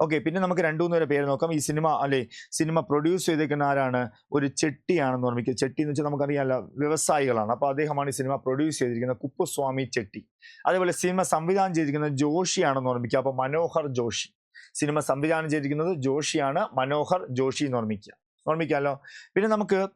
Speaker 1: ഓക്കെ പിന്നെ നമുക്ക് രണ്ടു മൂന്ന് പേരെ നോക്കാം. ഈ സിനിമ അല്ലെ സിനിമ പ്രൊഡ്യൂസ് ചെയ്തേക്കുന്ന ആരാണ്? ഒരു ചെട്ടിയാണെന്ന് ഓർമ്മിക്കുക. ചെട്ടി എന്ന് വെച്ചാൽ നമുക്കറിയാമല്ലോ വ്യവസായികളാണ്. അപ്പോൾ അദ്ദേഹമാണ് ഈ സിനിമ പ്രൊഡ്യൂസ് ചെയ്തിരിക്കുന്നത്. കുപ്പുസ്വാമി ചെട്ടി. അതേപോലെ സിനിമ സംവിധാനം ചെയ്തിരിക്കുന്നത് ജോഷിയാണെന്ന് ഓർമ്മിക്കുക. അപ്പോൾ മനോഹർ ജോഷി. സിനിമ സംവിധാനം ചെയ്തിരിക്കുന്നത് ജോഷിയാണ്. മനോഹർ ജോഷി എന്ന് ഓർമ്മിക്കുക. ഓർമ്മിക്കാമല്ലോ പിന്നെ നമുക്ക്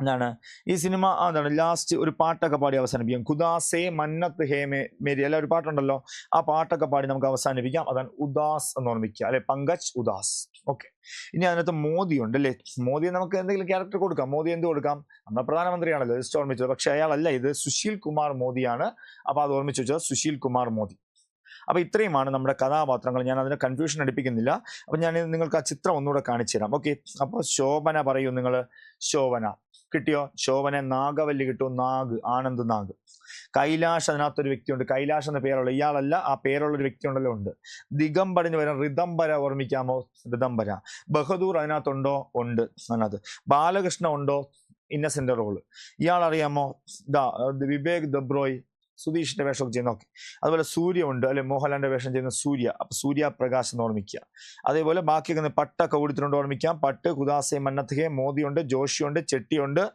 Speaker 1: എന്താണ്? ഈ സിനിമ എന്താണ് ലാസ്റ്റ് ഒരു പാട്ടൊക്കെ പാടി അവസാനിപ്പിക്കാം. ഖുദാസേ മന്നത്ത് ഹേമേ മേരി അല്ല? ഒരു പാട്ടുണ്ടല്ലോ. ആ പാട്ടൊക്കെ പാടി നമുക്ക് അവസാനിപ്പിക്കാം. അതാണ് ഉദാസ് എന്ന് ഓർമ്മിക്കുക. അല്ലെ? പങ്കജ് ഉദാസ്. ഓക്കെ. ഇനി അതിനകത്ത് മോദി ഉണ്ട് അല്ലേ? മോദിയെ നമുക്ക് എന്തെങ്കിലും ക്യാരക്ടർ കൊടുക്കാം. മോദി എന്ത് കൊടുക്കാം? നമ്മുടെ പ്രധാനമന്ത്രിയാണല്ലോ. ജസ്റ്റ് ഓർമ്മിച്ചത്. പക്ഷെ അയാളല്ല ഇത്. സുശീൽ കുമാർ മോദിയാണ്. അപ്പൊ അത് ഓർമ്മിച്ചു വെച്ചാൽ സുശീൽ കുമാർ മോദി. അപ്പൊ ഇത്രയുമാണ് നമ്മുടെ കഥാപാത്രങ്ങൾ. ഞാൻ അതിനെ കൺഫ്യൂഷൻ അടിപ്പിക്കുന്നില്ല. അപ്പൊ ഞാൻ നിങ്ങൾക്ക് ആ ചിത്രം ഒന്നുകൂടെ കാണിച്ചു തരാം. ഓക്കെ അപ്പോൾ ശോഭന പറയൂ നിങ്ങൾ ശോഭന. കിട്ടിയോ? ശോഭന നാഗവല്ലി കിട്ടും. നാഗ്. ആനന്ദ് നാഗ്. കൈലാഷ് അതിനകത്തൊരു വ്യക്തിയുണ്ട്. കൈലാഷ് എന്ന പേരുള്ള ഇയാളല്ല ആ പേരുള്ള ഒരു വ്യക്തി ഉണ്ടല്ലോ ഉണ്ട്. ദിഗംബരന് വരാൻ റിദംബര ഓർമ്മിക്കാമോ? റിദംബര ബഹദൂർ അതിനകത്തുണ്ടോ? ഉണ്ട് അതിനകത്ത്. ബാലകൃഷ്ണ ഉണ്ടോ? ഇന്നസെന്റ് റോൾ ഇയാൾ അറിയാമോ ദ വിവേക് ദബ്രോയ് സുധീഷിന്റെ വേഷമൊക്കെ ചെയ്യുന്ന ഓക്കെ അതുപോലെ സൂര്യ ഉണ്ട് അല്ലെ മോഹൻലാലിന്റെ വേഷം ചെയ്യുന്ന സൂര്യ. അപ്പൊ സൂര്യ പ്രകാശ് എന്ന് ഓർമ്മിക്കുക. അതേപോലെ ബാക്കിയൊക്കെ പട്ടൊക്കെ കൊടുത്തിട്ടുണ്ട് ഓർമ്മിക്കാം. പട്ട് കുദാസെ മന്നത്തഹെ മോദിയുണ്ട് ജോഷിയുണ്ട് ചെട്ടിയുണ്ട്.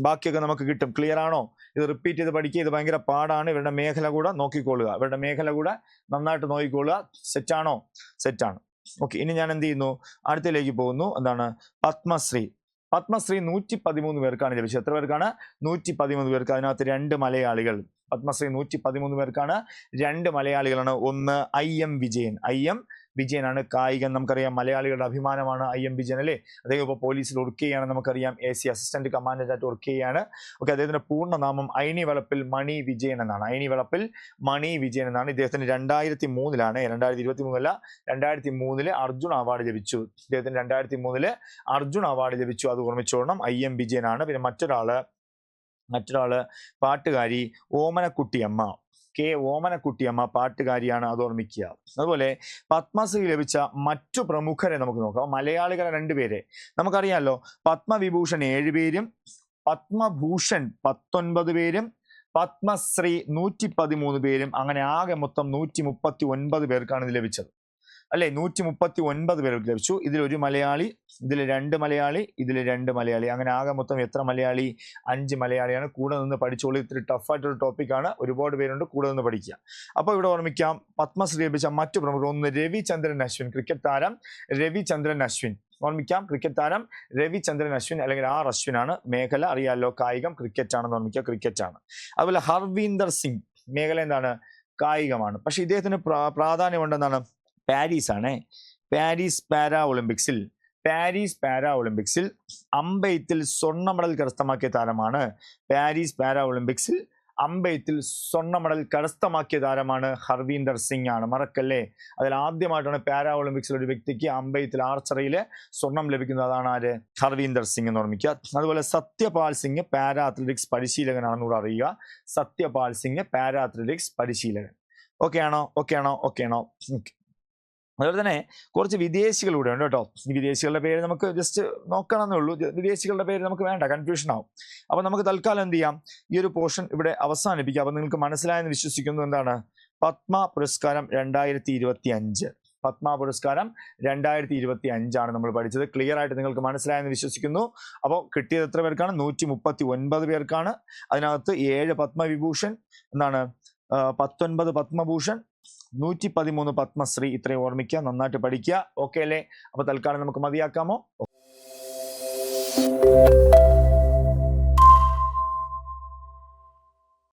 Speaker 1: ബാക്കിയൊക്കെ നമുക്ക് കിട്ടും. ക്ലിയർ ആണോ? ഇത് റിപ്പീറ്റ് ചെയ്ത് പഠിക്കുക. ഇത് ഭയങ്കര പാടാണ്. ഇവരുടെ മേഖല കൂടെ നോക്കിക്കൊള്ളുക. ഇവരുടെ മേഖല കൂടെ നന്നായിട്ട് നോക്കിക്കൊള്ളുക. സെറ്റാണോ സെറ്റാണ് ഓക്കെ ഇനി ഞാൻ എന്ത് ചെയ്യുന്നു? അടുത്തയിലേക്ക് പോകുന്നു. എന്താണ്? പത്മശ്രീ. പത്മശ്രീ നൂറ്റി പതിമൂന്ന് പേർക്കാണ് ലഭിച്ചത്. എത്ര പേർക്കാണ്? നൂറ്റി പതിമൂന്ന് പേർക്ക്. അതിനകത്ത് രണ്ട് മലയാളികൾ. പത്മശ്രീ നൂറ്റി പതിമൂന്ന് പേർക്കാണ്. രണ്ട് മലയാളികളാണ്. ഒന്ന് I M Vijayan. I M വിജയനാണ് കായികൻ. നമുക്കറിയാം മലയാളികളുടെ അഭിമാനമാണ് ഐ എം വിജയൻ അല്ലേ? അദ്ദേഹം ഇപ്പോൾ പോലീസിൽ വർക്ക് ചെയ്യുകയാണ്. നമുക്കറിയാം എ സി അസിസ്റ്റന്റ് കമാൻഡന്റായിട്ട് വർക്ക് ചെയ്യുകയാണ്. ഓക്കെ അദ്ദേഹത്തിന്റെ പൂർണനാമം ഐനി വളപ്പിൽ മണി വിജയൻ എന്നാണ്. ഐനി വളപ്പിൽ മണി വിജയൻ എന്നാണ്. ഇദ്ദേഹത്തിന് രണ്ടായിരത്തി മൂന്നിലാണ് രണ്ടായിരത്തി ഇരുപത്തി മൂന്നല്ല രണ്ടായിരത്തി മൂന്നിൽ അർജുൻ അവാർഡ് ലഭിച്ചു ഇദ്ദേഹത്തിന് രണ്ടായിരത്തി മൂന്നിൽ അർജുൻ അവാർഡ് ലഭിച്ചു അത് ഓർമ്മിച്ചോളണം ഐ എം വിജയനാണ്. പിന്നെ മറ്റൊരാൾ മറ്റൊരാൾ പാട്ടുകാരി ഓമനക്കുട്ടിയമ്മ. കെ ഓമനക്കുട്ടിയമ്മ പാട്ടുകാരിയാണ് അത് ഓർമ്മിക്കുക അതുപോലെ പത്മശ്രീ ലഭിച്ച മറ്റു പ്രമുഖരെ നമുക്ക് നോക്കാം. മലയാളികളെ രണ്ടുപേരെ നമുക്കറിയാമല്ലോ പത്മവിഭൂഷൺ ഏഴുപേരും പത്മഭൂഷൺ പത്തൊൻപത് പേരും പത്മശ്രീ നൂറ്റി പതിമൂന്ന് പേരും അങ്ങനെ ആകെ മൊത്തം നൂറ്റി മുപ്പത്തി ഒൻപത് പേർക്കാണ് ഇത് ലഭിച്ചത്. അല്ലെ? നൂറ്റി മുപ്പത്തി ഒൻപത് പേർക്ക് ലഭിച്ചു. ഇതിൽ ഒരു മലയാളി ഇതിൽ രണ്ട് മലയാളി ഇതിൽ രണ്ട് മലയാളി. അങ്ങനെ ആകെ മൊത്തം എത്ര മലയാളി? അഞ്ച് മലയാളിയാണ്. കൂടെ നിന്ന് പഠിച്ചോളൂ. ഇത്തിരി ടഫായിട്ടൊരു ടോപ്പിക്കാണ് ഒരുപാട് പേരുണ്ട് കൂടെ നിന്ന് പഠിക്കുക. അപ്പോൾ ഇവിടെ ഓർമ്മിക്കാം. പത്മശ്രീ ലഭിച്ച മറ്റു പ്രമുഖർ ഒന്ന് രവിചന്ദ്രൻ അശ്വിൻ ക്രിക്കറ്റ് താരം രവിചന്ദ്രൻ അശ്വിൻ. ഓർമ്മിക്കാം. ക്രിക്കറ്റ് താരം രവിചന്ദ്രൻ അശ്വിൻ അല്ലെങ്കിൽ ആർ അശ്വിനാണ് മേഖല അറിയാലോ? കായികം ക്രിക്കറ്റ് ആണെന്ന് ഓർമ്മിക്കുക. ക്രിക്കറ്റ് ആണ്. അതുപോലെ ഹർവീന്ദർ സിംഗ്. മേഖല എന്താണ്? കായികമാണ്. പക്ഷെ ഇദ്ദേഹത്തിന് പ്രാ- പ്രാധാന്യമുണ്ടെന്നാണ് പാരീസ് ആണ്. പാരീസ് പാരാ ഒളിമ്പിക്സിൽ പാരീസ് പാരാ ഒളിമ്പിക്സിൽ അമ്പെയ്ത്തിൽ സ്വർണ മെഡൽ കരസ്ഥമാക്കിയ താരമാണ് പാരീസ് പാരാ ഒളിമ്പിക്സിൽ അമ്പെയ്ത്തിൽ സ്വർണ മെഡൽ കരസ്ഥമാക്കിയ താരമാണ് ഹർവീന്ദർ സിംഗ് ആണ്. മറക്കല്ലേ? അതിൽ ആദ്യമായിട്ടാണ് പാരാ ഒളിമ്പിക്സിൽ ഒരു വ്യക്തിക്ക് അമ്പെയ്ത്തിൽ ആർച്ചറിയിൽ സ്വർണം ലഭിക്കുന്നത്. അതാണ് ആര്? ഹർവീന്ദർ സിംഗ് എന്ന് ഓർമ്മിക്കുക. അതുപോലെ സത്യപാൽ സിംഗ് പാരാ അത്ലറ്റിക്സ് പരിശീലകനാണെന്ന് കൂടെ അറിയുക. സത്യപാൽ സിംഗ് പാരാ അത്ലറ്റിക്സ് പരിശീലകൻ. ഓക്കെ ആണോ ഓക്കെ ആണോ ഓക്കെ ആണോ. അതുപോലെ തന്നെ കുറച്ച് വിദേശികളൂടെ ഉണ്ട് കേട്ടോ. വിദേശികളുടെ പേര് നമുക്ക് ജസ്റ്റ് നോക്കണമെന്നേ ഉള്ളൂ. വിദേശികളുടെ പേര് നമുക്ക് വേണ്ട കൺഫ്യൂഷൻ ആവും. അപ്പൊ നമുക്ക് തൽക്കാലം എന്ത് ചെയ്യാം? ഈ ഒരു പോർഷൻ ഇവിടെ അവസാനിപ്പിക്കാം. അപ്പൊ നിങ്ങൾക്ക് മനസ്സിലായെന്ന് വിശ്വസിക്കുന്നു എന്താണ്? പത്മ പുരസ്കാരം രണ്ടായിരത്തി ഇരുപത്തി അഞ്ച് പത്മ പുരസ്കാരം രണ്ടായിരത്തി ഇരുപത്തി അഞ്ചാണ് നമ്മൾ പഠിച്ചത്. ക്ലിയർ ആയിട്ട് നിങ്ങൾക്ക് മനസ്സിലായെന്ന് വിശ്വസിക്കുന്നു. അപ്പോൾ കിട്ടിയത് എത്ര പേർക്കാണ്? നൂറ്റി മുപ്പത്തി ഒൻപത് പേർക്കാണ്. അതിനകത്ത് ഏഴ് പത്മവിഭൂഷൺ. എന്താണ്? പത്തൊൻപത് പത്മഭൂഷൺ നൂറ്റി പതിമൂന്ന് പത്മശ്രീ. ഇത്രയും ഓർമ്മിക്കുക നന്നായിട്ട് പഠിക്കുക. ഓക്കെ അല്ലേ? അപ്പൊ തൽക്കാലം നമുക്ക് മതിയാക്കാമോ?